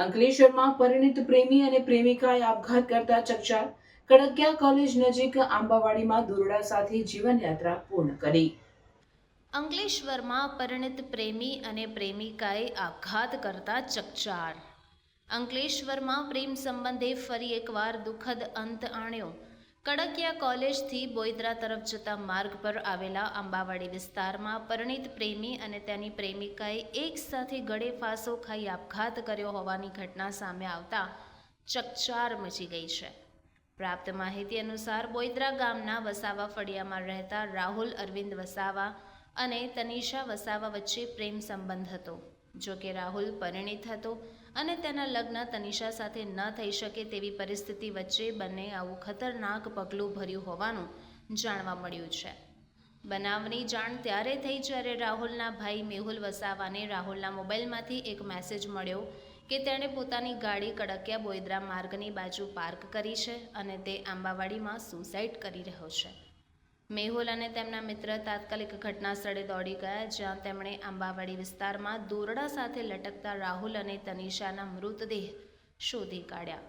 અંકલેશ્વરમાં પરિણીત પ્રેમી અને પ્રેમિકાએ આપઘાત કરતા ચકચાર કડકિયા કોલેજ નજીક આંબાવાડીમાં દોરડા સાથે જીવનયાત્રા પૂર્ણ કરી. અંકલેશ્વરમાં પરિણિત પ્રેમી અને પ્રેમિકાએ આપઘાત કરતા ચકચાર. અંકલેશ્વરમાં પ્રેમ સંબંધે ફરી એકવાર દુઃખદ અંત આણ્યો. કડકિયા કોલેજથી બોઈદરા તરફ જતા માર્ગ પર આવેલા આંબાવાડી વિસ્તારમાં પરિણીત પ્રેમી અને તેની પ્રેમિકાએ એક સાથે ગળે ફાંસો ખાઈ આપઘાત કર્યો હોવાની ઘટના સામે આવતા ચકચાર મચી ગઈ છે. પ્રાપ્ત માહિતી અનુસાર બોઈદરા ગામના વસાવા ફળિયામાં રહેતા રાહુલ અરવિંદ વસાવા અને તનિષા વસાવા વચ્ચે પ્રેમ સંબંધ હતો. જો કે રાહુલ પરિણીત હતો અને તેના લગ્ન તનિષા સાથે ન થઈ શકે તેવી પરિસ્થિતિ વચ્ચે બંને આવું ખતરનાક પગલું ભર્યું હોવાનું જાણવા મળ્યું છે. બનાવની જાણ ત્યારે થઈ જ્યારે રાહુલના ભાઈ મેહુલ વસાવાને રાહુલના મોબાઈલમાંથી એક મેસેજ મળ્યો કે તેણે પોતાની ગાડી કડકિયા બોયદ્રા માર્ગની બાજુ પાર્ક કરી છે અને તે આંબાવાડીમાં સુસાઇડ કરી રહ્યો છે. મેહુલ અને તેમના મિત્ર તાત્કાલિક ઘટના સ્થળે દોડી ગયા, જ્યાં તેમણે આંબાવાડી વિસ્તારમાં દોરડા સાથે લટકતા રાહુલ અને તનિષાના મૃતદેહ શોધી કાઢ્યા.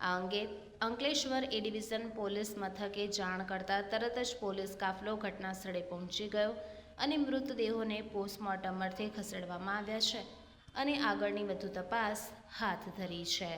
આ અંગે અંકલેશ્વર એ ડિવિઝન પોલીસ મથકે જાણ કરતા તરત જ પોલીસ કાફલો ઘટના સ્થળે પહોંચી ગયો અને મૃતદેહોને પોસ્ટમોર્ટમ અર્થે ખસેડવામાં આવ્યા છે અને આગળની વધુ તપાસ હાથ ધરી છે.